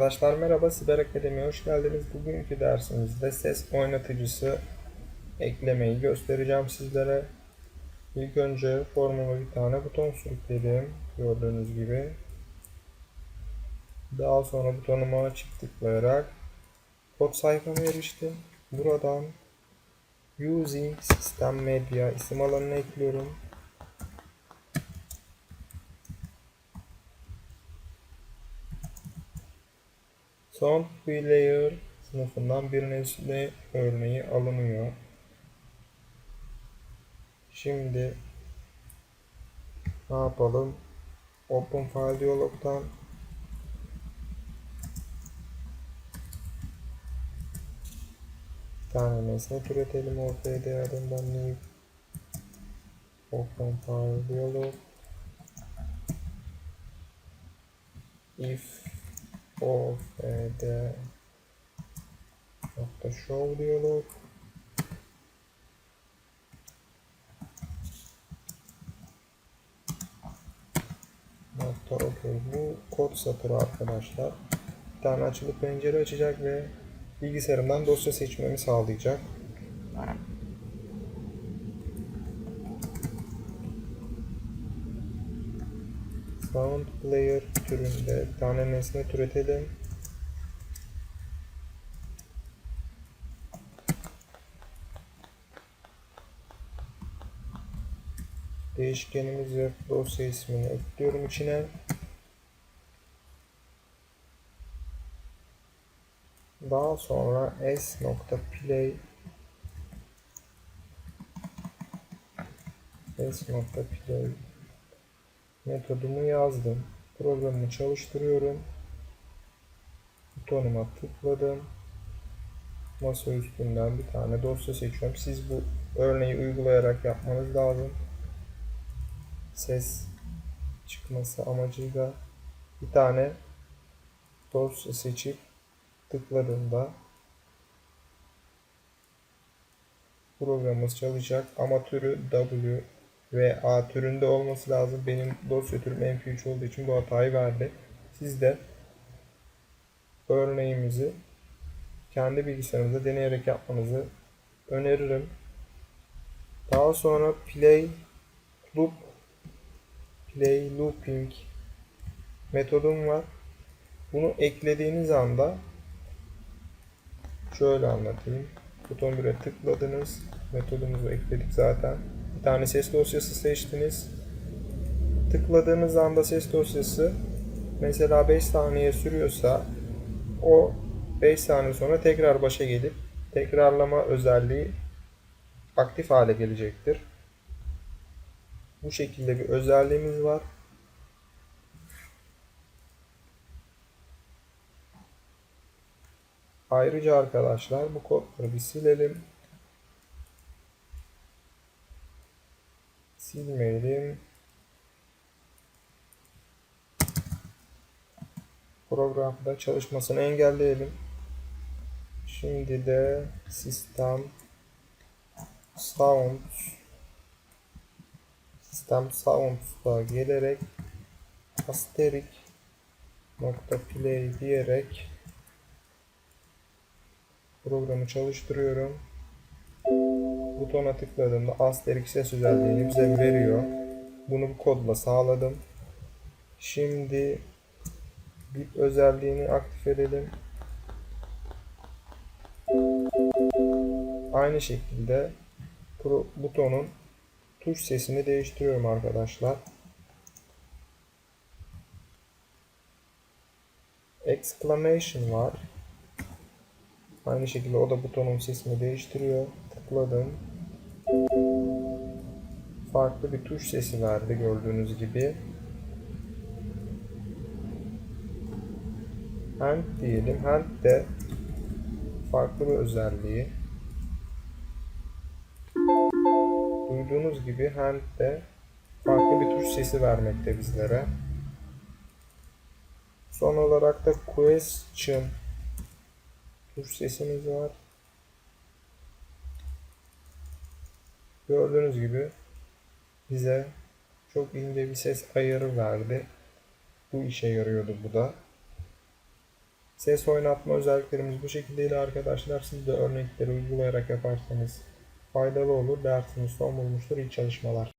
Arkadaşlar merhaba, Siber Akademi'ye hoş geldiniz. Bugünkü dersimizde ses oynatıcısı eklemeyi göstereceğim sizlere. İlk önce formuma bir tane buton sürükledim. Gördüğünüz gibi. Daha sonra butonuma çift tıklayarak kod sayfama eriştim. Buradan Using System Media isim alanına ekliyorum. Sound Player sınıfından bir nesne örneği alınıyor. Şimdi ne yapalım? Open File Dialog'dan bir tane nesne türetelim OFD adından new Open File Dialog if OFD nokta show diyalog nokta okey. Bu kod satırı arkadaşlar. Bir tane açılıp pencere açacak ve bilgisayarımdan dosya seçmemi sağlayacak Sound Player türünde bir tane nesne türetelim. Değişkenimiz ve dosya ismini ekliyorum içine. Daha sonra s.play s.play metodumu yazdım. Programı çalıştırıyorum. Butonuma tıkladım. Masa üstünden bir tane dosya seçiyorum. Siz bu örneği uygulayarak yapmanız lazım. Ses çıkması amacıyla bir tane dosya seçip tıkladığımda programımız çalışacak ama türü W ve A türünde olması lazım. Benim dosya türüm MP3 olduğu için bu hatayı verdi. Siz de örneğimizi kendi bilgisayarınızda deneyerek yapmanızı öneririm. Daha sonra play loop play looping metodum var. Bunu eklediğiniz anda şöyle anlatayım. Buton 1'e tıkladınız. Metodumuzu ekledik zaten. Bir tane ses dosyası seçtiniz. Tıkladığınız anda ses dosyası mesela 5 saniye sürüyorsa o 5 saniye sonra tekrar başa gelip tekrarlama özelliği aktif hale gelecektir. Bu şekilde bir özelliğimiz var. Ayrıca arkadaşlar bu kodları bir silelim. Silmeyelim. Programda çalışmasını engelleyelim. Şimdi de sistem sound sistem sounds'a gelerek asterisk nokta play diyerek programı çalıştırıyorum. Butona tıkladığımda asterisk ses özelliğini bize veriyor. Bunu bu kodla sağladım. Şimdi bip özelliğini aktif edelim. Aynı şekilde butonun tuş sesini değiştiriyorum arkadaşlar. Exclamation var. Aynı şekilde o da butonun sesini değiştiriyor. Tıkladım. Farklı bir tuş sesi verdi gördüğünüz gibi. Hand diyelim. Hand de farklı bir özelliği. Duyduğunuz gibi hand de farklı bir tuş sesi vermekte bizlere. Son olarak da question tuş sesimiz var. Gördüğünüz gibi bize çok ince bir ses ayarı verdi. Bu işe yarıyordu bu da. Ses oynatma özelliklerimiz bu şekildeydi arkadaşlar. Siz de örnekleri uygulayarak yaparsanız faydalı olur. Dersiniz son bulmuştur. İyi çalışmalar.